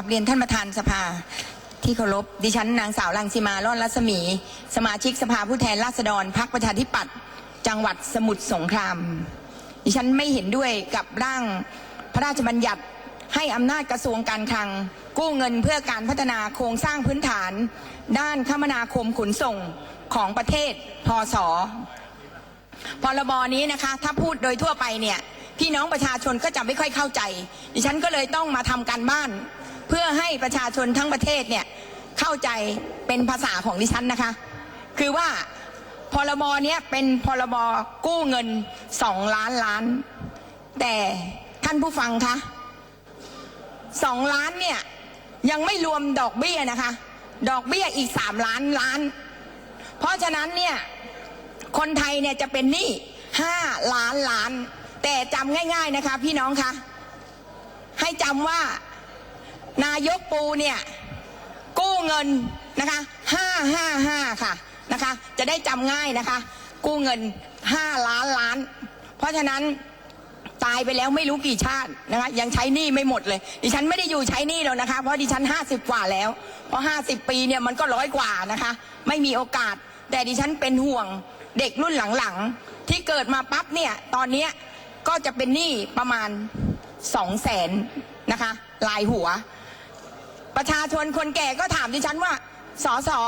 กับเรียนท่านประธานสภาที่เคารพดิฉันนางสาวรังสิมาร่อนรัศมี สมาชิกสภาผู้แทนราษฎรพรรคประชาธิปัตย์จังหวัดสมุทรสงคราม ดิฉันไม่เห็นด้วยกับร่างพระราชบัญญัติให้อำนาจกระทรวงการคลัง กู้เงินเพื่อการพัฒนาโครงสร้างพื้นฐาน ด้านคมนาคมขนส่งของประเทศพศพรบนี้นะคะ ถ้าพูดโดยทั่วไปเนี่ยพี่น้องประชาชนก็จะไม่ค่อยเข้าใจ ดิฉันก็เลยต้องมาทำการบ้าน เพื่อให้ประชาชนทั้งประเทศเนี่ยเข้าใจเป็นภาษาของดิฉันนะคะ คือว่าพรบเนี้ยเป็นพรบกู้เงินสองล้านล้าน แต่ท่านผู้ฟังคะสองล้านเนี่ยยังไม่รวมดอกเบี้ยนะคะ ดอกเบี้ยอีกสามล้านล้าน เพราะฉะนั้นเนี่ยคนไทยเนี่ยจะเป็นหนี้ห้าล้านล้าน แต่จำง่าย ๆนะคะ พี่น้องคะให้จำว่า นายกปูเนี่ยกู้เงินนะคะห้าห้าห้าค่ะนะคะจะได้จำง่ายนะคะ กู้เงินห้าล้านล้าน เพราะฉะนั้นตายไปแล้วไม่รู้กี่ชาตินะคะยังใช้หนี้ไม่หมดเลย ดิฉันไม่ได้อยู่ใช้หนี้แล้วนะคะ เพราะดิฉันห้าสิบกว่าแล้ว เพราะห้าสิบปีเนี่ยมันก็ร้อยกว่านะคะ ไม่มีโอกาส แต่ดิฉันเป็นห่วงเด็กรุ่นหลังๆ ที่เกิดมาปั๊บเนี่ยตอนเนี้ก็จะเป็นหนี้ประมาณสองแสนนะคะลายหัว ประชาชนคนแก่ก็ถามดิฉันว่า สอสอ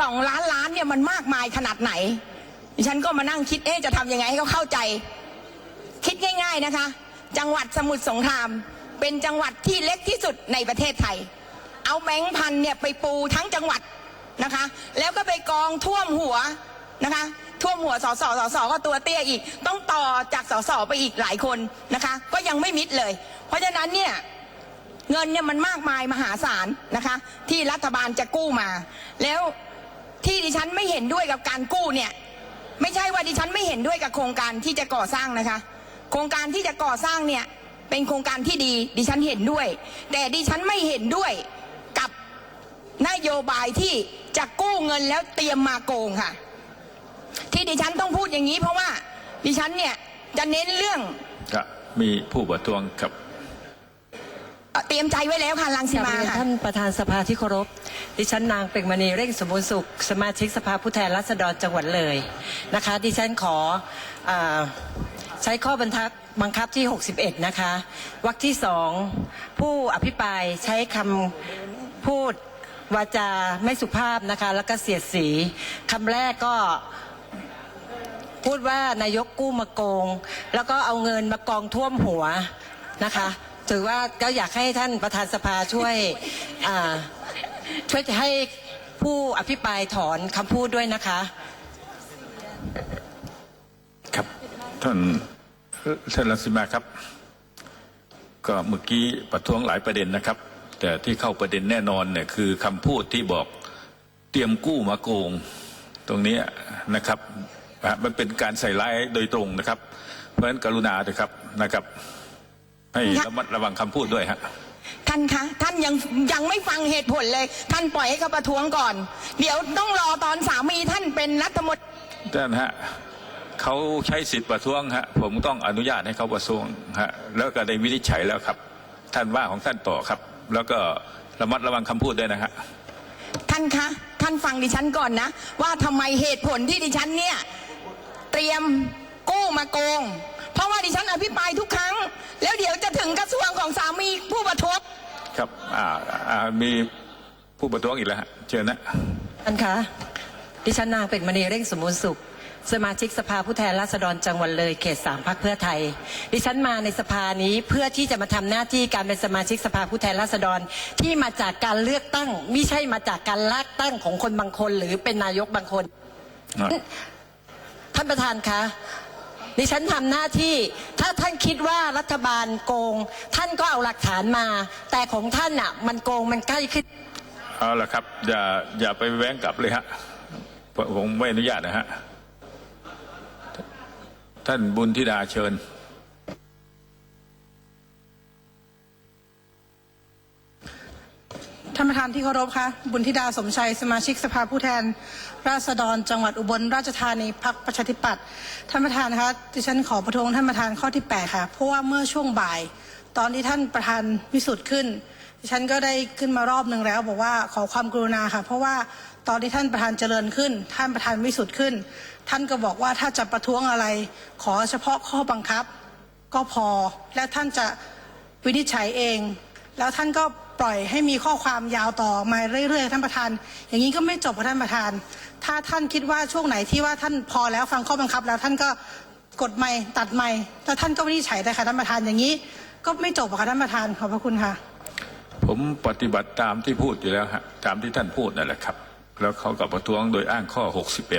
สองล้านล้านเนี่ยมันมากมายขนาดไหน ดิฉันก็มานั่งคิดเอ๊ะจะทำยังไงให้เขาเข้าใจ คิดง่าย ๆนะคะ จังหวัดสมุทรสงคราม เป็นจังหวัดที่เล็กที่สุดในประเทศไทย เอาแบงค์พันเนี่ยไปปูทั้งจังหวัดนะคะ แล้วก็ไปกองท่วมหัวนะคะท่วมหัวสสสสก็ตัวเตี้ยอีก ต้องต่อจากสสไปอีกหลายคนนะคะ ก็ยังไม่มิดเลย เพราะฉะนั้นเนี่ย เงินเนี่ยมันมากมายมหาศาลนะคะ ที่รัฐบาลจะกู้มา แล้วที่ดิฉันไม่เห็นด้วยกับการกู้เนี่ย ไม่ใช่ว่าดิฉันไม่เห็นด้วยกับโครงการที่จะก่อสร้างนะคะ โครงการที่จะก่อสร้างเนี่ยเป็นโครงการที่ดี ดิฉันเห็นด้วย แต่ดิฉันไม่เห็นด้วยกับนโยบายที่จะกู้เงินแล้วเตรียมมาโกงค่ะ ที่ดิฉันต้องพูดอย่างนี้ เพราะว่าดิฉันเนี่ยจะเน้นเรื่องมีผู้ประท้วงครับ เตรียมใจไว้แล้วค่ะลังสิมาค่ะ ท่านประธานสภาที่เคารพ ดิฉันนางเปล่งมณีเร่งสมบูรณ์สุข สมาชิกสภาผู้แทนราษฎรจังหวัดเลยนะคะ ดิฉันขออใช้ข้อบันทับบังคับที่ 61 นะคะวรรคที่สองผู้อภิปรายใช้คำพูดวาจาไม่สุภาพนะคะ แล้วก็เสียดสีคำแรกก็พูดว่านายกกู้มาโกง แล้วก็เอาเงินมากองท่วมหัวนะคะ ถือว่าก็อยากให้ท่านประธานสภาช่วยอ่าช่วยให้ผู้อภิปรายถอนคำพูดด้วยนะคะ ครับท่านท่านรังสิมาครับ ก็เมื่อกี้ประท้วงหลายประเด็นนะครับ แต่ที่เข้าประเด็นแน่นอนเนี่ยคือคำพูดที่บอกเตรียมกู้มาโกงตรงเนี้ยนะครับอะมันเป็นการใส่ร้ายโดยตรงนะครับ เพราะฉะนั้นกรุณาเถอะครับนะครับ ให้ระมัดระวังคำพูดด้วยฮะ ท่านคะท่านยังยังไม่ฟังเหตุผลเลย ท่านปล่อยให้เขาประท้วงก่อน เดี๋ยวต้องรอตอนสามีท่านเป็นรัฐมนตรีท่านฮะเขาใช้สิทธิประท้วงฮะ ผมต้องอนุญาตให้เขาประท้วงฮะ แล้วก็ได้วินิจฉัยแล้วครับ ท่านว่าของท่านต่อครับ แล้วก็ระมัดระวังคำพูดด้วยนะฮะท่านคะท่านฟังดิฉันก่อนนะ ว่าทำไมเหตุผลที่ดิฉันเนี่ย เตรียมกู้มาโกง เพราะว่าดิฉันอภิปรายทุกครั้ง แล้วเดี๋ยวจะถึงกระทรวงของสามีผู้ประท้วงครับอ่าอ่ามีผู้ประท้วงอีกแล้วฮะเชิญนะท่านคะดิฉันนางเป็ดมณีเร่งสมบูรณ์สุข สมาชิกสภาผู้แทนราษฎรจังหวัดเลยเขตสามพักเพื่อไทย ดิฉันมาในสภานี้เพื่อที่จะมาทำหน้าที่การเป็นสมาชิกสภาผู้แทนราษฎรที่มาจากการเลือกตั้งไม่ใช่มาจากการลากตั้งของคนบางคน หรือเป็นนายกบางคน ท่านประธานคะ ดิฉันทำหน้าที่ ถ้าท่านคิดว่ารัฐบาลโกง ท่านก็เอาหลักฐานมา แต่ของท่านอะ มันโกงมันใกล้ขึ้นเอาละครับ อย่าอย่าไปแว้งกลับเลยฮะผมผมไม่อนุญาตนะฮะท่านบุญธิดาเชิญท่านประธานที่เคารพคะบุญธิดาสมชัย สมาชิกสภาผู้แทน ราษฎรจังหวัดอุบลราชธานีพักประชาธิปัตย์ท่านประธานคะดิฉันขอประท้วงท่านประธานข้อที่ 8 ค่ะ เพราะว่าเมื่อช่วงบ่าย ตอนที่ท่านประธานวิสุทธ์ขึ้น ดิฉันก็ได้ขึ้นมารอบหนึ่งแล้ว บอกว่าขอความกรุณาค่ะ เพราะว่าตอนที่ท่านประธานเจริญขึ้น ท่านประธานวิสุทธ์ขึ้น ท่านก็บอกว่าถ้าจะประท้วงอะไร ขอเฉพาะข้อบังคับ ก็พอและท่านจะวินิจฉัยเอง แล้วท่านก็ ปล่อยให้มีข้อความยาวต่อมาเรื่อยๆท่านประธาน อย่างนี้ก็ไม่จบค่ะท่านประธาน ถ้าท่านคิดว่าช่วงไหนที่ว่าท่านพอแล้วฟังข้อบังคับ แล้วท่านก็กดไม่ตัดไม่แล้วท่านก็วินิจฉัยได้ค่ะท่านประธานอย่างนี้ ก็ไม่จบค่ะท่านประธานขอบพระคุณค่ะ ผมปฏิบัติตามที่พูดอยู่แล้วฮะตามที่ท่านพูดนั่นแหละครับ แล้วเขากับประท้วงโดยอ้างข้อ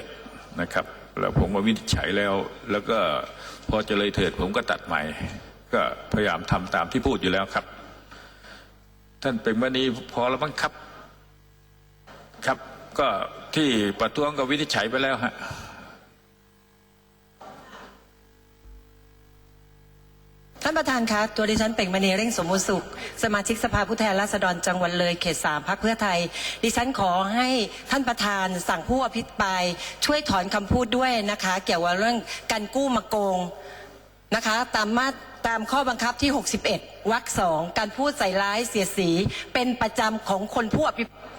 61 นะครับ แล้วผมก็วินิจฉัยแล้ว แล้วก็พอจะเลยเถิดผมก็ตัดใหม่ ก็พยายามทำตามที่พูดอยู่แล้วครับ ท่านเป็นมณีพอแล้วมั้งครับ ครับ ก็ที่ประท้วงก็วินิจฉัยไปแล้วฮะท่านประธานคะตัวดิฉันเป่งมณีเร่งสมบูรณ์สุข สมาชิกสภาผู้แทนราษฎรจังหวัดเลยเขตสามพักเพื่อไทย ดิฉันขอให้ท่านประธานสั่งผู้อภิปรายช่วยถอนคำพูดด้วยนะคะ เกี่ยวกับเรื่องการกู้มาโกง นะคะตามมาตามข้อบังคับที่ 61วรรคสองการพูดใส่ร้ายเสียดสีเป็นประจำของคนผู้อภิปราย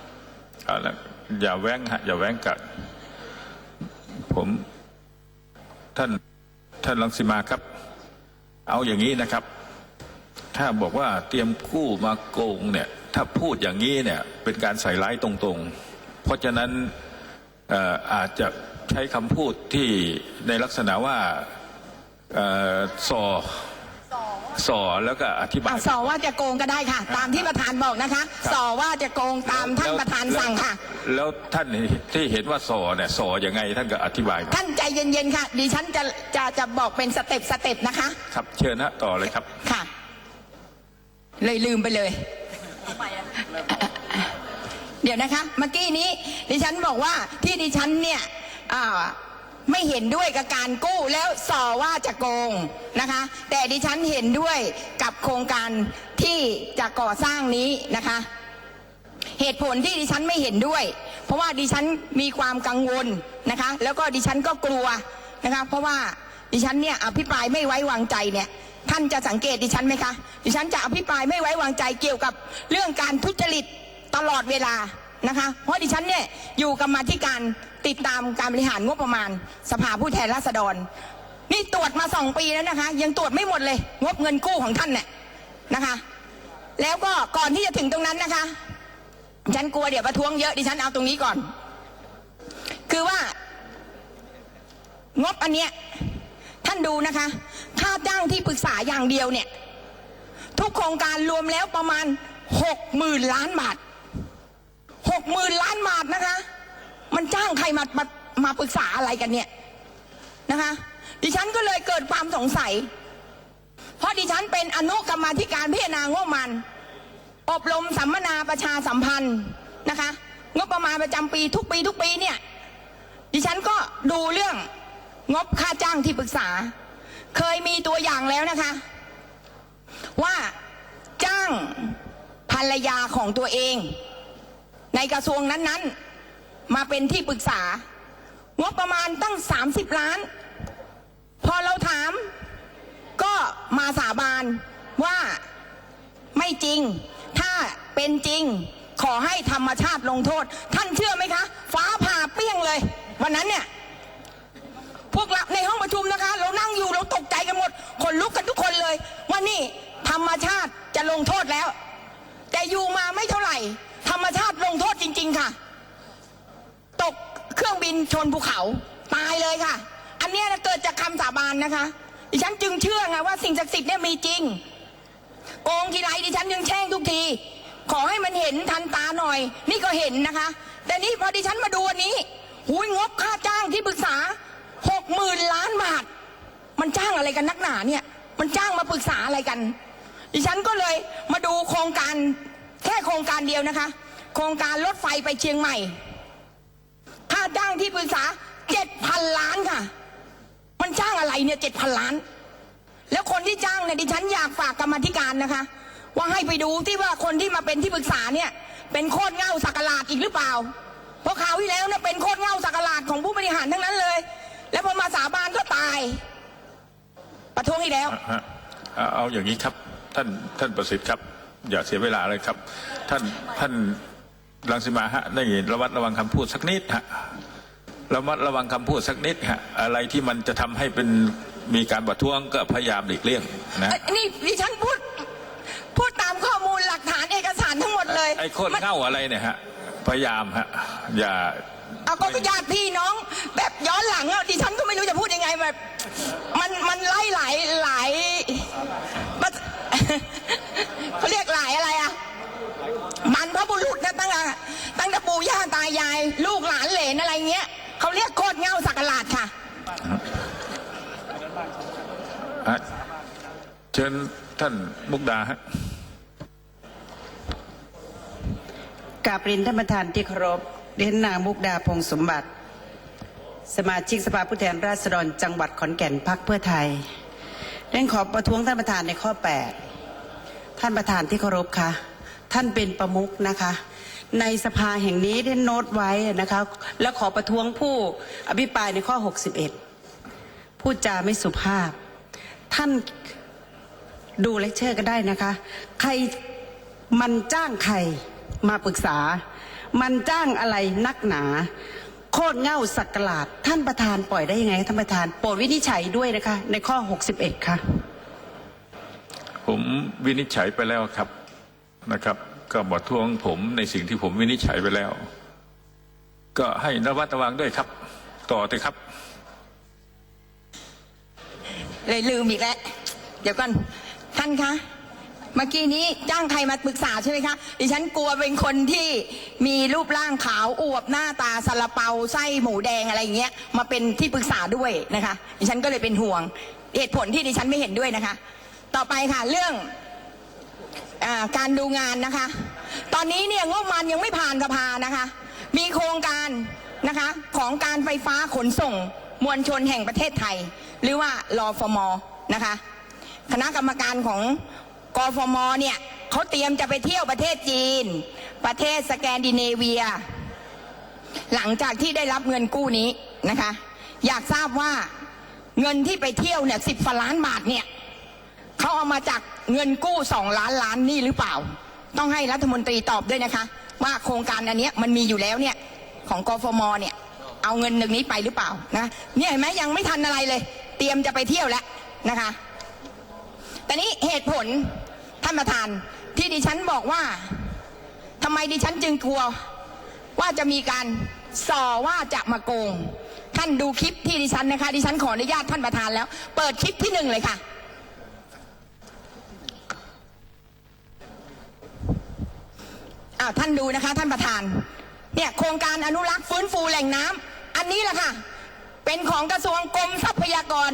เอาละอย่าแว้งฮะอย่าแว้งกัดผมท่านท่านลังสิมาครับ เอาอย่างนี้นะครับ ถ้าบอกว่าเตรียมกู้มาโกงเนี่ย ถ้าพูดอย่างนี้เนี่ย เป็นการใส่ร้ายตรงๆ เพราะฉะนั้นอออาจจะใช้คำพูดที่ในลักษณะว่า เอ่อสอสอแล้วก็อธิบาย อะสอว่าจะโกงก็ได้ค่ะ ตามที่ประธานบอกนะคะครับ สอว่าจะโกงตามท่านประธานสั่งค่ะ แล้วแล้วท่านที่เห็นว่าสอเนี่ยสอยังไงท่านก็อธิบายมาท่านใจเย็นๆค่ะ ดิฉันจะจะจะบอกเป็นสเต็ปสเต็ปนะคะ ครับเชิญฮะต่อเลยครับ ค่ะ เลยลืมไปเลย เดี๋ยวนะคะ เมื่อกี้นี้ ดิฉันบอกว่าที่ดิฉันเนี่ยอ่า ไม่เห็นด้วยกับการกู้แล้วสอว่าจะโกงนะคะ แต่ดิฉันเห็นด้วยกับโครงการที่จะก่อสร้างนี้นะคะ เหตุผลที่ดิฉันไม่เห็นด้วย เพราะว่าดิฉันมีความกังวลนะคะ แล้วก็ดิฉันก็กลัวนะคะ เพราะว่าดิฉันเนี่ยอภิปรายไม่ไว้วางใจเนี่ยท่านจะสังเกตดิฉันไหมคะ ดิฉันจะอภิปรายไม่ไว้วางใจเกี่ยวกับเรื่องการทุจริตตลอดเวลานะคะ เพราะดิฉันเนี่ยอยู่กรรมาธิการ ติดตามการบริหารงบประมาณ สภาผู้แทนราษฎร นี่ตรวจมาสองปีแล้วนะคะ ยังตรวจไม่หมดเลย งบเงินกู้ของท่านเนี่ยนะคะ แล้วก็ก่อนที่จะถึงตรงนั้นนะคะฉันกลัวเดี๋ยวประท้วงเยอะดิฉันเอาตรงนี้ก่อน คือว่างบอันเนี้ยท่านดูนะคะ ค่าจ้างที่ปรึกษาอย่างเดียวเนี่ย ทุกโครงการรวมแล้วประมาณหกหมื่นล้านบาทหกหมื่นล้านบาทนะคะ มันจ้างใครมามามาปรึกษาอะไรกันเนี่ยนะคะ ดิฉันก็เลยเกิดความสงสัย เพราะดิฉันเป็นอนุกรรมาธิการพิจารณางบมัน อบรมสัมมนาประชาสัมพันธ์นะคะงบประมาณประจำปีทุกปีทุกปีเนี่ย ดิฉันก็ดูเรื่องงบค่าจ้างที่ปรึกษา เคยมีตัวอย่างแล้วนะคะ ว่าจ้างภรรยาของตัวเอง ในกระทรวงนั้นๆ มาเป็นที่ปรึกษางบประมาณตั้ง 30 ล้าน พอเราถามก็มาสาบานว่าไม่จริง ถ้าเป็นจริงขอให้ธรรมชาติลงโทษ ท่านเชื่อไหมคะ ฟ้าผ่าเปี้ยงเลย วันนั้นเนี่ยพวกเราในห้องประชุมนะคะ เรานั่งอยู่เราตกใจกันหมดคนลุกกันทุกคนเลย ว่านี่ธรรมชาติจะลงโทษแล้ว แต่อยู่มาไม่เท่าไหร่ ธรรมชาติลงโทษจริง ๆ ค่ะ ตกเครื่องบินชนภูเขาตายเลยค่ะ อันเนี้ยนะเกิดจากคำสาบานนะคะ ดิฉันจึงเชื่อไงว่าสิ่งศักดิ์สิทธิ์เนี่ยมีจริง โกงทีไรดิฉันยังแช่งทุกที ขอให้มันเห็นทันตาหน่อย นี่ก็เห็นนะคะ แต่นี่พอดิฉันมาดูวันนี้หุยงบค่าจ้างที่ปรึกษาหกหมื่นล้านบาท มันจ้างอะไรกันนักหนาเนี่ย มันจ้างมาปรึกษาอะไรกัน ดิฉันก็เลยมาดูโครงการแค่โครงการเดียวนะคะ โครงการรถไฟไปเชียงใหม่ ค่าจ้างที่ปรึกษาเจ็ดพันล้านค่ะ มันจ้างอะไรเนี่ยเจ็ดพันล้าน แล้วคนที่จ้างเนี่ยดิฉันอยากฝากกรรมธิการนะคะ ว่าให้ไปดูที่ว่าคนที่มาเป็นที่ปรึกษาเนี่ย เป็นโคตรเง่าสักหลาดอีกหรือเปล่า เพราะข่าวที่แล้วเนี่ยเป็นโคตรเง่าสักหลาดของผู้บริหารทั้งนั้นเลย แล้วพอมาสาบานก็ตาย ประท้วงอีกแล้วฮะเอาอย่างนี้ครับท่านท่านประสิทธิ์ครับ อย่าเสียเวลาเลยครับ ท่านท่าน รังสิมาฮะได้ระมัดระวังคำพูดสักนิดฮะระมัดระวังคำพูดสักนิดฮะอะไรที่มันจะทำให้เป็นมีการประท้วงก็พยายามหลีกเลี่ยงนะเอ้ยนี่ดิฉันพูดพูดตามข้อมูลหลักฐานเอกสารทั้งหมดเลย ไอ้โคตรมันเง่าอะไรเนี่ยฮะพยายามฮะอย่าเอาก็ญาติพี่น้อง แบบย้อนหลังอะดิฉันก็ไม่รู้จะพูดยังไงแบบมันมันไล่หลายหลายมันเขาเรียกหลายอะไรอะ มันพระบุรุษนะตั้งแต่ตั้งแต่ปู่ย่าตายาย ลูกหลานเหลนอะไรเงี้ยเขาเรียกโคตรเง่าสักหลาดค่ะอะเชิญท่านมุกดาฮะกราบเรียนท่านประธานที่เคารพเรียนนางมุกดาพงษ์สมบัติ สมาชิกสภาผู้แทนราษฎรจังหวัดขอนแก่นพักเพื่อไทยเรียนขอประท้วงท่านประธานในข้อ 8 ท่านประธานที่เคารพคะ ท่านเป็นประมุขนะคะ ในสภาแห่งนี้ได้โน้ตไว้นะคะ และขอประท้วงผู้อภิปรายในข้อ 61 พูดจาไม่สุภาพ ท่านดูเลคเชอร์ก็ได้นะคะ ใครมันจ้างใครมาปรึกษา มันจ้างอะไรนักหนา โคตรเง่าสักกลาด ท่านประธานปล่อยได้ยังไงท่านประธานโปรดวินิจฉัยด้วยนะคะ ในข้อ 61 ค่ะ ผมวินิจฉัยไปแล้วครับ นะครับ ก็บอทวงผมในสิ่งที่ผมวินิจฉัยไปแล้ว ก็ให้ระมัดระวังด้วยครับ ต่อเถอะครับ เลยลืมอีกแล้ว เดี๋ยวก่อนท่านคะเมื่อกี้นี้จ้างใครมาปรึกษาใช่ไหมคะ ดิฉันกลัวเป็นคนที่มีรูปร่างขาวอวบหน้าตาซาลาเปาไส้หมูแดงอะไรอย่างเงี้ย มาเป็นที่ปรึกษาด้วยนะคะ ดิฉันก็เลยเป็นห่วง เหตุผลที่ดิฉันไม่เห็นด้วยนะคะ ต่อไปค่ะเรื่อง อาการดูงานนะคะ ตอนนี้เนี่ยงบมาณยังไม่ผ่านสภานะคะ มีโครงการนะคะของการไฟฟ้าขนส่งมวลชนแห่งประเทศไทย หรือว่ารอฟมนะคะ คณะกรรมการของกฟมเนี่ยเขาเตรียมจะไปเที่ยวประเทศจีน ประเทศสแกนดิเนเวีย หลังจากที่ได้รับเงินกู้นี้นะคะ อยากทราบว่าเงินที่ไปเที่ยวเนี่ยสิบล้านบาทเนี่ย เขาเอามาจากเงินกู้สองล้านล้านนี่หรือเปล่า ต้องให้รัฐมนตรีตอบด้วยนะคะ ว่าโครงการอันนี้มันมีอยู่แล้วเนี่ยของกฟมเนี่ย เอาเงินหนึ่งนี้ไปหรือเปล่านะเนี่ยเห็นไหมยังไม่ทันอะไรเลย เตรียมจะไปเที่ยวแล้วนะคะ แต่นี้เหตุผลท่านประธานที่ดิฉันบอกว่าทำไมดิฉันจึงกลัว ว่าจะมีการส่อว่าจะมาโกง ท่านดูคลิปที่ดิฉันนะคะ ดิฉันขออนุญาตท่านประธานแล้ว เปิดคลิปที่หนึ่งเลยค่ะ อ้าวท่านดูนะคะ ท่านประธาน เนี่ยโครงการอนุรักษ์ฟื้นฟูแหล่งน้ำอันนี้แหละค่ะ เป็นของกระทรวงกรมทรัพยากร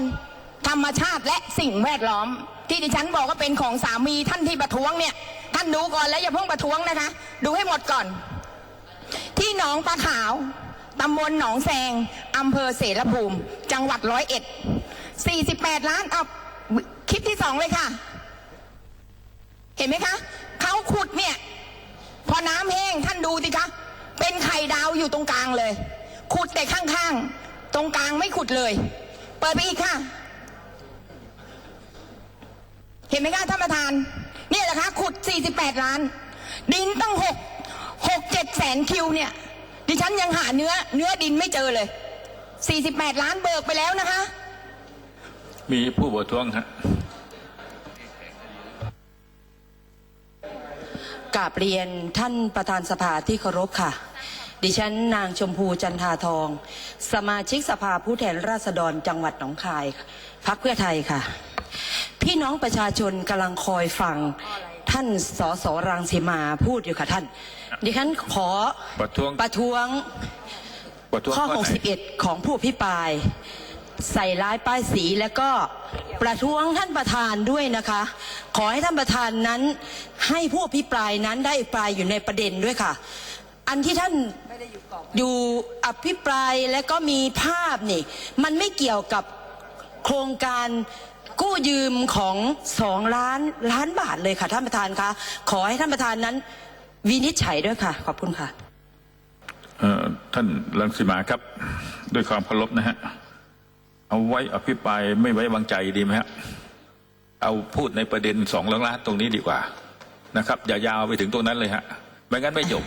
ธรรมชาติและสิ่งแวดล้อม ที่ดิฉันบอกว่าเป็นของสามีท่านที่ประท้วงเนี่ย ท่านดูก่อนแล้วอย่าเพิ่งประท้วงนะคะ ดูให้หมดก่อน ที่หนองปลาขาวตำบลหนองแซงอำเภอเสรภูมิ จังหวัดร้อยเอ็ด48 ล้านเอาคลิปที่สองเลยค่ะ เห็นไหมคะเขาขุดเนี่ย พอน้ำแห้งท่านดูสิคะ เป็นไข่ดาวอยู่ตรงกลางเลย ขุดแต่ข้างๆ ตรงกลางไม่ขุดเลย เปิดไปอีกค่ะ เห็นไหมคะท่านประธาน เนี่ยแหละคะขุด 48 ล้าน ดินตั้งหกหกเจ็ดแสนคิวเนี่ย ดิฉันยังหาเนื้อ เนื้อดินไม่เจอเลย 48 ล้านเบิกไปแล้วนะคะ มีผู้ปรท้วงฮะ กราบเรียนท่านประธานสภาที่เคารพค่ะ ดิฉันนางชมพูจันทาทอง สมาชิกสภาผู้แทนราษฎรจังหวัดหนองคายพักเพื่อไทยค่ะ พี่น้องประชาชนกำลังคอยฟังท่านสสรังสีมาพูดอยู่ค่ะท่าน ดิฉันขอประท้วงประท้วงประท้วงข้อข้อไหน61 ของผู้พิปราย ใส่ร้ายป้ายสีแล้วก็ประท้วงท่านประธานด้วยนะคะ ขอให้ท่านประธานนั้น ให้ผู้พิปรายนั้นได้อภิปรายอยู่ในประเด็นด้วยค่ะ อันที่ท่านอยู่อภิปรายและก็มีภาพนี่ มันไม่เกี่ยวกับโครงการกู้ยืมของสองล้านล้านบาทเลยค่ะท่านประธานคะขอให้ท่านประธานนั้น วินิจฉัยด้วยค่ะ ขอบคุณค่ะท่านรังสิมาครับ ด้วยความเคารพนะฮะ เอาไว้อภิปรายไม่ไว้วางใจดีไหมฮะเอาพูดในประเด็นสองล้านล้านตรงนี้ดีกว่านะครับ อย่ายาวไปถึงตรงนั้นเลยฮะไม่งั้นไม่จบ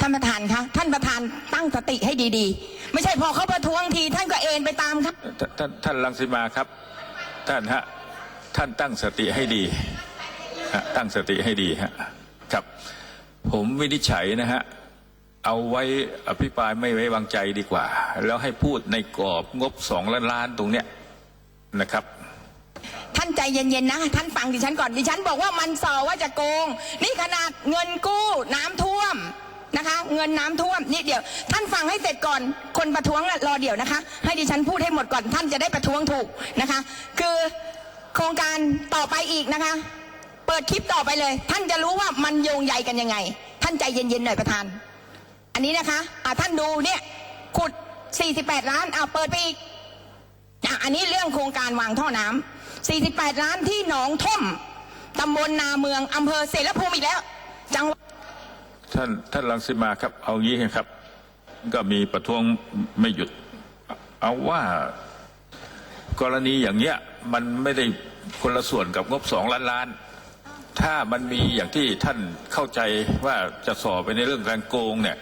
ท่านประธานคะท่านประธานตั้งสติให้ดีๆ ไม่ใช่พอเขาประท้วงที ท่านก็เอ็นไปตามครับท่านท่านท่านรังสิมาครับ ท่านฮะท่านตั้งสติให้ดีฮะตั้งสติให้ดีฮะครับ ผมวินิจฉัยนะฮะ เอาไว้อภิปรายไม่ไว้วางใจดีกว่า แล้วให้พูดในกรอบงบสองล้านล้านตรงเนี้ยนะครับท่านใจเย็นๆนะ ท่านฟังดิฉันก่อนดิฉันบอกว่ามันสอว่าจะโกง นี่ขนาดเงินกู้น้ำท่วมนะคะ เงินน้ำท่วมนี่เดี๋ยว ท่านฟังให้เสร็จก่อนคนประท้วงรอเดี๋ยวนะคะ ให้ดิฉันพูดให้หมดก่อนท่านจะได้ประท้วงถูกนะคะ คือโครงการต่อไปอีกนะคะ เปิดคลิปต่อไปเลย ท่านจะรู้ว่ามันโยงใยกันยังไง ท่านใจเย็นๆหน่อยประธาน อันนี้นะคะอะท่านดูเนี่ยขุด 48 ล้านอะเปิดไปอีกอะอันนี้เรื่องโครงการวางท่อน้ำ48 ล้านที่หนองท่อมตำบลนาเมืองอำเภอเสรภูมิอีกแล้ว จังหวัดท่านท่านรังสิมาครับ เอางี้ครับ ก็มีประท้วงไม่หยุด เอาว่ากรณีอย่างเงี้ยมันไม่ได้คนละส่วนกับงบสองล้านล้าน ถ้ามันมีอย่างที่ท่านเข้าใจว่าจะสอบไปในเรื่องการโกงเนี่ย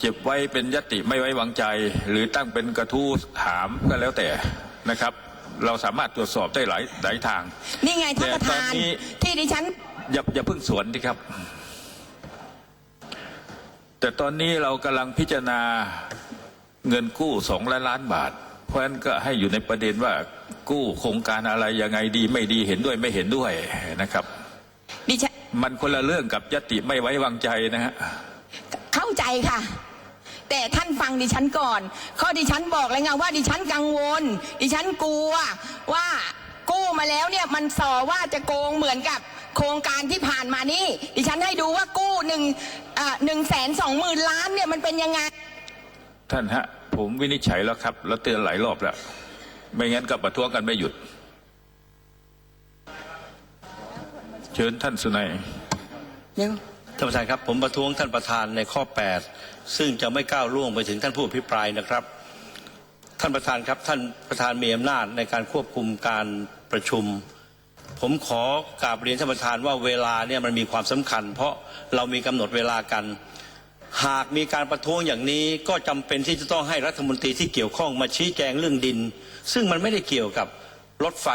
เก็บไว้เป็นยติไม่ไว้วางใจ หรือตั้งเป็นกระทู้ถามก็แล้วแต่นะครับ เราสามารถตรวจสอบได้หลายหลายทางนี่ไงท่านประธานแต่ตอนนี้ที่ดิฉันอย่าอย่าเพิ่งสวนดิครับ แต่ตอนนี้เรากำลังพิจารณาเงินกู้สองล้านล้านบาท เพราะฉะนั้นก็ให้อยู่ในประเด็นว่ากู้โครงการอะไรยังไงดีไม่ดีเห็นด้วยไม่เห็นด้วยนะครับดิฉันมันคนละเรื่องกับยติไม่ไว้วางใจนะฮะเข้าใจค่ะ แต่ท่านฟังดิฉันก่อน ข้อดิฉันบอกเลยไงว่าดิฉันกังวล ดิฉันกลัวว่ากู้มาแล้วเนี่ยมันสอว่าจะโกงเหมือนกับโครงการที่ผ่านมานี่ ดิฉันให้ดูว่ากู้หนึ่งหนึ่งแสนสองหมื่นล้านเนี่ยมันเป็นยังไง ท่านฮะ ผมวินิจฉัยแล้วครับ แล้วเตือนหลายรอบแล้ว ไม่งั้นก็ประท้วงกันไม่หยุด เชิญท่านสุนัยเร็ว ท่านประธานครับผมประท้วงท่านประธานในข้อ 8 ซึ่งจะไม่ก้าวล่วงไปถึงท่านผู้อภิปรายนะครับ ท่านประธานครับท่านประธานมีอำนาจในการควบคุมการประชุม ผมขอกราบเรียนท่านประธานว่าเวลาเนี่ยมันมีความสำคัญ เพราะเรามีกำหนดเวลากัน หากมีการประท้วงอย่างนี้ก็จำเป็นที่จะต้องให้รัฐมนตรีที่เกี่ยวข้องมาชี้แจงเรื่องดิน ซึ่งมันไม่ได้เกี่ยวกับ รถไฟ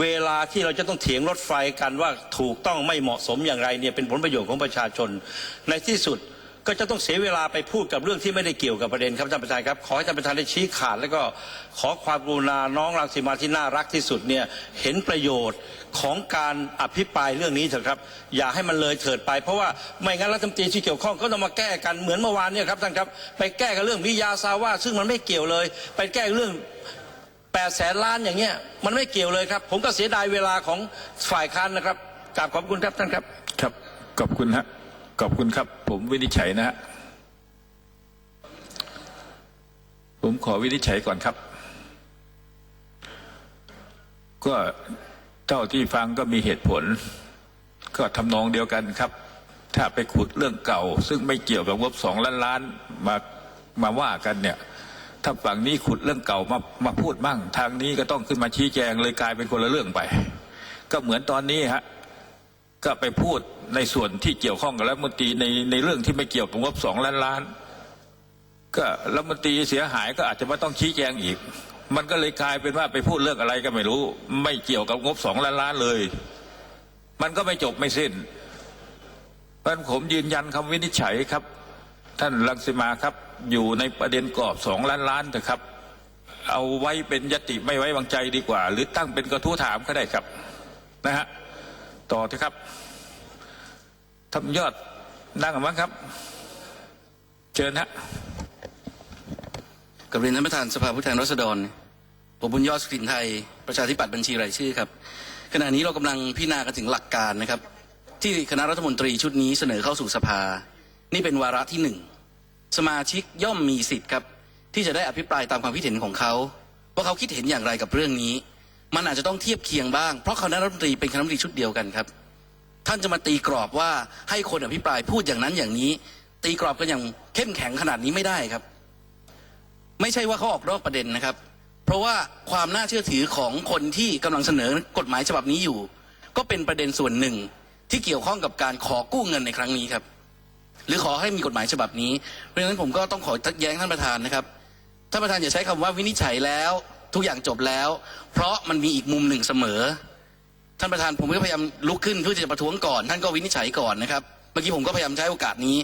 เวลาที่เราจะต้องเถียงรถไฟกันว่าถูกต้องไม่เหมาะสมอย่างไรเนี่ยเป็นผลประโยชน์ของประชาชน ในที่สุดก็จะต้องเสียเวลาไปพูดกับเรื่องที่ไม่ได้เกี่ยวกับประเด็นครับท่านประธานครับ ขอให้ท่านประธานได้ชี้ขาด แล้วก็ขอความกรุณาน้องรังสีมาที่น่ารักที่สุดเนี่ยเห็นประโยชน์ของการอภิปรายเรื่องนี้เถอะครับ อย่าให้มันเลยเถิดไป เพราะว่าไม่งั้นรัฐมนตรีที่เกี่ยวข้องก็ต้องมาแก้กันเหมือนเมื่อวานเนี่ยครับท่านครับ ไปแก้กันเรื่องวิยาซาว่า ซึ่งมันไม่เกี่ยวเลย ไปแก้เรื่อง แปดแสนล้านอย่างเงี้ยมันไม่เกี่ยวเลยครับ ผมก็เสียดายเวลาของฝ่ายค้านนะครับกราบขอบคุณครับท่านครับครับขอบคุณฮะขอบคุณครับ ผมวินิจฉัยนะฮะผมขอวินิจฉัยก่อนครับ ก็เท่าที่ฟังก็มีเหตุผล ก็ทำนองเดียวกันครับ ถ้าไปขุดเรื่องเก่า ซึ่งไม่เกี่ยวกับงบสองล้านล้านมามาว่ากันเนี่ย ถ้าฝั่งนี้ขุดเรื่องเก่ามามาพูดมั่งทางนี้ก็ต้องขึ้นมาชี้แจงเลยกลายเป็นคนละเรื่องไป ก็เหมือนตอนนี้ฮะก็ไปพูดในส่วนที่เกี่ยวข้องกับรัฐมนตรีในในเรื่องที่ไม่เกี่ยวกับงบสองล้านล้าน ก็รัฐมนตรีเสียหายก็อาจจะไม่ต้องชี้แจงอีก มันก็เลยกลายเป็นว่าไปพูดเรื่องอะไรก็ไม่รู้ ไม่เกี่ยวกับงบสองล้านล้านเลย มันก็ไม่จบไม่สิ้นเพราะผมยืนยันคำวินิจฉัยครับ ท่านรังสิมาครับ อยู่ในประเด็นกรอบสองล้านล้านเถอะครับ เอาไว้เป็นยติไม่ไว้วางใจดีกว่า หรือตั้งเป็นกระทู้ถามก็ได้ครับนะฮะต่อเถอะครับทำยอดนั่งกันมั้งครับ เชิญฮะกับเรียนท่านประธานสภาผู้แทนราษฎรผมบุญยอดสุขินไทยประชาธิปัตย์บัญชีรายชื่อครับ ขณะนี้เรากำลังพิจารณากันถึงหลักการนะครับ ที่คณะรัฐมนตรีชุดนี้เสนอเข้าสู่สภา นี่เป็นวาระที่หนึ่งสมาชิกย่อมมีสิทธิ์ครับ ที่จะได้อภิปรายตามความคิดเห็นของเขาว่าเขาคิดเห็นอย่างไรกับเรื่องนี้ มันอาจจะต้องเทียบเคียงบ้าง เพราะคณะรัฐมนตรีเป็นคณะรัฐมนตรีชุดเดียวกันครับ ท่านจะมาตีกรอบว่าให้คนอภิปรายพูดอย่างนั้นอย่างนี้ ตีกรอบกันอย่างเข้มแข็งขนาดนี้ไม่ได้ครับ ไม่ใช่ว่าเขาออกนอกประเด็นนะครับ เพราะว่าความน่าเชื่อถือของคนที่กำลังเสนอกฎหมายฉบับนี้อยู่ ก็เป็นประเด็นส่วนหนึ่งที่เกี่ยวข้องกับการขอกู้เงินในครั้งนี้ครับ หรือขอให้มีกฎหมายฉบับนี้ เพราะฉะนั้นผมก็ต้องขอแย้งท่านประธานนะครับท่านประธานอย่าใช้คำว่าวินิจฉัยแล้วทุกอย่างจบแล้ว เพราะมันมีอีกมุมหนึ่งเสมอ ท่านประธานผมก็พยายามลุกขึ้นเพื่อจะประท้วงก่อน ท่านก็วินิจฉัยก่อนนะครับเมื่อกี้ผมก็พยายามใช้โอกาสนี้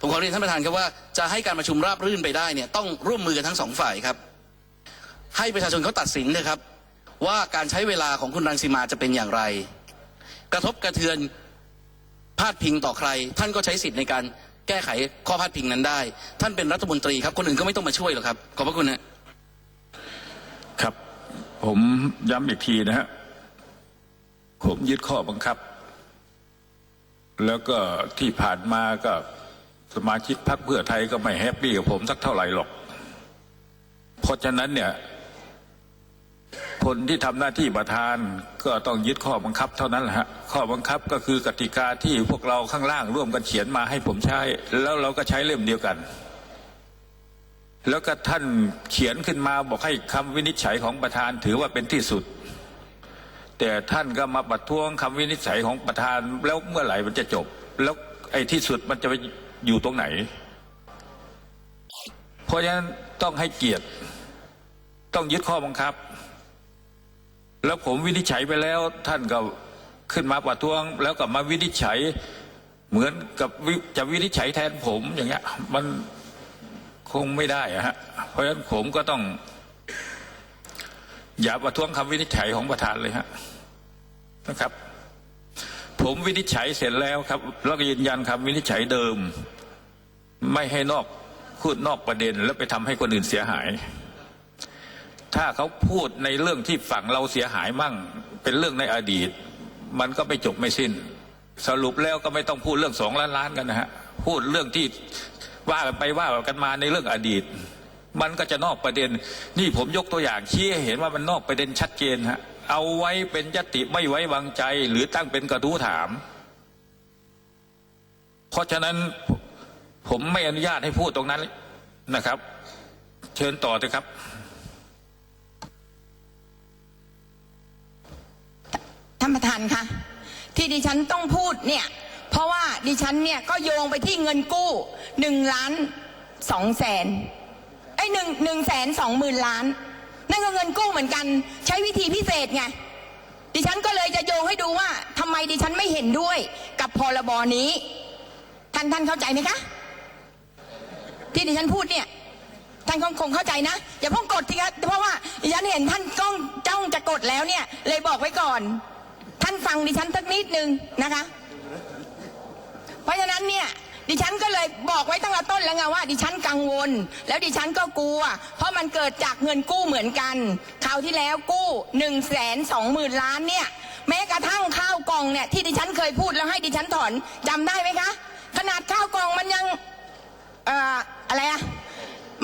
ผมขอเรียนท่านประธานครับว่าจะให้การประชุมราบรื่นไปได้เนี่ยต้องร่วมมือกันทั้งสองฝ่ายครับ ให้ประชาชนเขาตัดสินนะครับ ว่าการใช้เวลาของคุณรังสีมาจะเป็นอย่างไร กระทบกระเทือน พาดพิงต่อใคร ท่านก็ใช้สิทธิ์ในการแก้ไขข้อพาดพิงนั้นได้ ท่านเป็นรัฐมนตรีครับคนอื่นก็ไม่ต้องมาช่วยหรอกครับ ขอบพระคุณนะครับ ผมย้ำอีกทีนะฮะผมยึดข้อบังคับ แล้วก็ที่ผ่านมาก็สมาชิกพรรคเพื่อไทยก็ไม่แฮปปี้กับผมสักเท่าไหร่หรอก เพราะฉะนั้นเนี่ย คนที่ทำหน้าที่ประธานก็ต้องยึดข้อบังคับเท่านั้นแหละฮะข้อบังคับก็คือกติกาที่พวกเราข้างล่างร่วมกันเขียนมาให้ผมใช้ แล้วเราก็ใช้เล่มเดียวกัน แล้วก็ท่านเขียนขึ้นมาบอกให้คำวินิจฉัยของประธานถือว่าเป็นที่สุด แต่ท่านก็มาประท้วงคำวินิจฉัยของประธาน แล้วเมื่อไหร่มันจะจบ แล้วไอ้ที่สุดมันจะไปอยู่ตรงไหน เพราะฉะนั้นต้องให้เกียรติ ต้องยึดข้อบังคับ แล้วผมวินิจฉัยไปแล้วท่านก็ขึ้นมาประท้วง แล้วก็มาวินิจฉัยเหมือนกับจะวินิจฉัยแทนผมอย่างเงี้ย มันคงไม่ได้อะฮะเพราะฉะนั้นผมก็ต้อง อย่าประท้วงคำวินิจฉัยของประธานเลยฮะนะครับ ผมวินิจฉัยเสร็จแล้วครับแล้วก็ยืนยันคำวินิจฉัยเดิม ไม่ให้นอกพูดนอกประเด็น แล้วไปทำให้คนอื่นเสียหาย ถ้าเขาพูดในเรื่องที่ฝั่งเราเสียหายมั่ง เป็นเรื่องในอดีต มันก็ไม่จบไม่สิ้น สรุปแล้วก็ไม่ต้องพูดเรื่องสองล้านล้านกันนะฮะพูดเรื่องที่ว่าไปว่ากันมาในเรื่องอดีต มันก็จะนอกประเด็น นี่ผมยกตัวอย่างชี้ให้เห็นว่ามันนอกประเด็นชัดเจนฮะเอาไว้เป็นยติไม่ไว้วางใจ หรือตั้งเป็นกระทู้ถาม เพราะฉะนั้นผมไม่อนุญาตให้พูดตรงนั้นนะครับ เชิญต่อเลยครับานประธานคะที่ดิฉันต้องพูดเนี่ย เพราะว่าดิฉันเนี่ยก็โยงไปที่เงินกู้หนึ่งล้านสองแสนไอ้หนึ่งหนึ่งแสนสองหมื่นล้าน นั่นก็เงินกู้เหมือนกัน ใช้วิธีพิเศษไงดิฉันก็เลยจะโยงให้ดูว่าทำไมดิฉันไม่เห็นด้วยกับพรบนี้ ท่านท่านเข้าใจไหมคะ ที่ดิฉันพูดเนี่ยท่านคงคงเข้าใจนะ อย่าเพิ่งกดทีครับเพราะว่าดิฉันเห็นท่านก้องจ้องจะกดแล้วเนี่ย เลยบอกไว้ก่อน ฟังดิฉันสักนิดนึงนะคะ เพราะฉะนั้นเนี่ยดิฉันก็เลยบอกไว้ตั้งแต่ต้นแล้วไงว่า ดิฉันกังวล แล้วดิฉันก็กลัว เพราะมันเกิดจากเงินกู้เหมือนกันคราวที่แล้วกู้หนึ่งแสนสองหมื่นล้านเนี่ยแม้กระทั่งข้าวกล่องเนี่ยที่ดิฉันเคยพูดแล้วให้ดิฉันถอนจำได้ไหมคะ ขนาดข้าวกล่องมันยังเอ่ออะไรอะ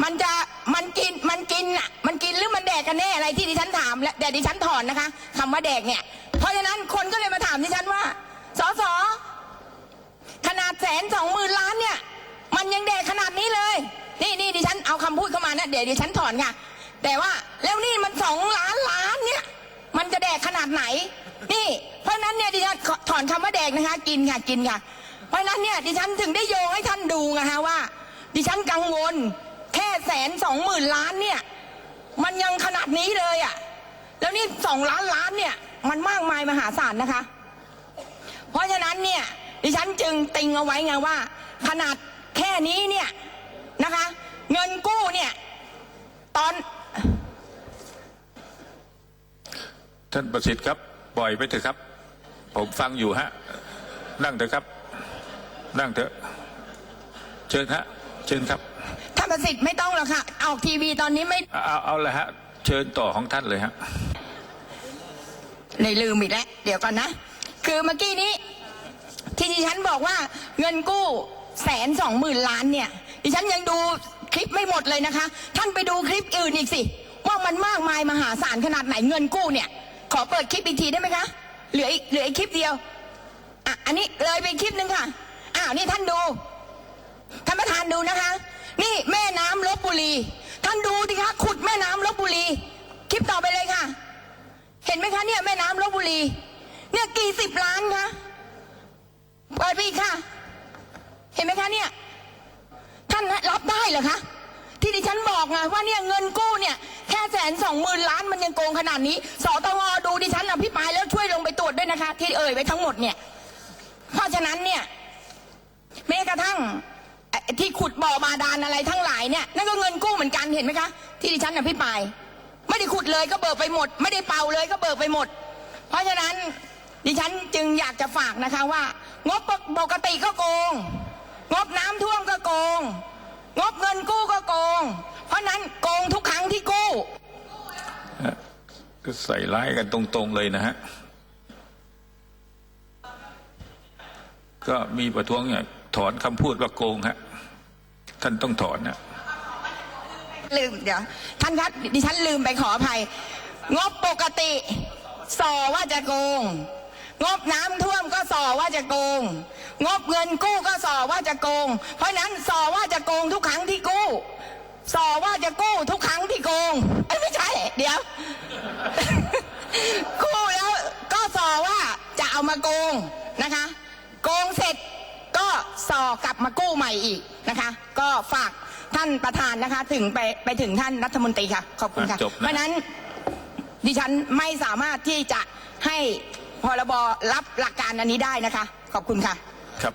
มันจะมันกินมันกินอะมันกินหรือมันแดกกันแน่อะไรที่ดิฉันถามและแต่ดิฉันถอนนะคะคำว่าแดกเนี่ย เพราะฉะนั้นคนก็เลยมาถามดิฉันว่าสอสอขนาดแสนสองหมื่นล้านเนี่ย มันยังแดกขนาดนี้เลย นี่นี่ดิฉันเอาคำพูดเข้ามานะเดี๋ยวดิฉันถอนค่ะ แต่ว่าแล้วนี่มันสองล้านล้านเนี่ย มันจะแดกขนาดไหน นี่ เพราะฉะนั้นเนี่ยดิฉันถอนคำว่าแดกนะคะ กินค่ะกินค่ะ เพราะฉะนั้นเนี่ยดิฉันถึงได้โยงให้ท่านดูนะคะว่า ดิฉันกังวล แค่แสนสองหมื่นล้านเนี่ย มันยังขนาดนี้เลยอะ่ะ แล้วนี่สองล้านล้านเนี่ย มันมากมายมหาศาลนะคะ เพราะฉะนั้นเนี่ยดิฉันจึงติงเอาไว้ไงว่า ขนาดแค่นี้เนี่ยนะคะ เงินกู้เนี่ยตอน ท่านประสิทธิ์ครับปล่อยไปเถอะครับ ผมฟังอยู่ฮะ นั่งเถอะครับ นั่งเถอะ เชิญฮะ เชิญครับท่านประสิทธิ์ไม่ต้องหรอกค่ะออกทีวีตอนนี้ไม่ เอาเอาเอาเลยฮะ เชิญต่อของท่านเลยฮะ เลยลืมอีกแล้วเดี๋ยวก่อนนะ คือเมื่อกี้นี้ ที่ดิฉันบอกว่าเงินกู้แสนสองหมื่นล้านเนี่ย ดิฉันยังดูคลิปไม่หมดเลยนะคะ ท่านไปดูคลิปอื่นอีกสิ ว่ามันมากมายมหาศาลขนาดไหนเงินกู้เนี่ย ขอเปิดคลิปอีกทีได้ไหมคะ เหลืออีกเหลืออีกคลิปเดียว อะ อันนี้เลยไปคลิปหนึ่งค่ะ อ้าวนี่ท่านดู ท่านประธานดูนะคะ นี่แม่น้ำลบบุรี ท่านดูดิคะขุดแม่น้ำลบบุรี คลิปต่อไปเลยค่ะ เห็นไหมคะเนี่ยแม่น้ำลบบุรี เนี่ยกี่สิบล้านคะ เปิดไปอีกค่ะ เห็นไหมคะเนี่ย ท่านรับได้เหรอคะ ที่ดิฉันบอกไงว่าเนี่ยเงินกู้เนี่ยแค่แส นสองหมื่นล้านมันยังโกงขนาดนี้สตงดูดิฉันอภิปรายแล้วช่วยลงไปตรวจด้วยนะคะ ที่เอ่ยไว้ทั้งหมดเนี่ย เพราะฉะนั้นเนี่ยแม้กระทั่งที่ขุดบ่อบาดาลอะไรทั้งหลายเนี่ยนั่นก็เงินกู้เหมือนกันเห็นไหมคะ ที่ดิฉันอภิปราย ไม่ได้ขุดเลยก็เบิกไปหมด ไม่ได้เป่าเลยก็เบิกไปหมด เพราะฉะนั้นดิฉันจึงอยากจะฝากนะคะว่า งบปกติก็โกง งบน้ำท่วมก็โกง งบเงินกู้ก็โกง เพราะนั้นโกงทุกครั้งที่กู้ ก็ใส่ร้ายกันตรง ๆ เลยนะฮะ ก็มีประท้วงเนี่ยถอนคำพูดว่าโกงฮะ ท่านต้องถอนนะลืมเดี๋ยว ท่านครับดิฉันลืมไปขออภัย งบปกติสอว่าจะโกง งบน้ำท่วมก็สอว่าจะโกง งบเงินกู้ก็สอว่าจะโกง เพราะฉะนั้นสอว่าจะโกงทุกครั้งที่กู้ สอว่าจะกู้ทุกครั้งที่โกงเอ้ยไม่ใช่ เดี๋ยว กู้แล้วก็สอว่าจะเอามาโกงนะคะ โกงเสร็จก็สอกลับมากู้ใหม่อีกนะคะ ก็ฝากท่านประธานนะคะ ถึงไปไปถึงท่านรัฐมนตรีค่ะ ขอบคุณค่ะ จบนะ เพราะฉะนั้นดิฉันไม่สามารถที่จะให้พรบรับหลักการอันนี้ได้นะคะ ขอบคุณค่ะ ครับ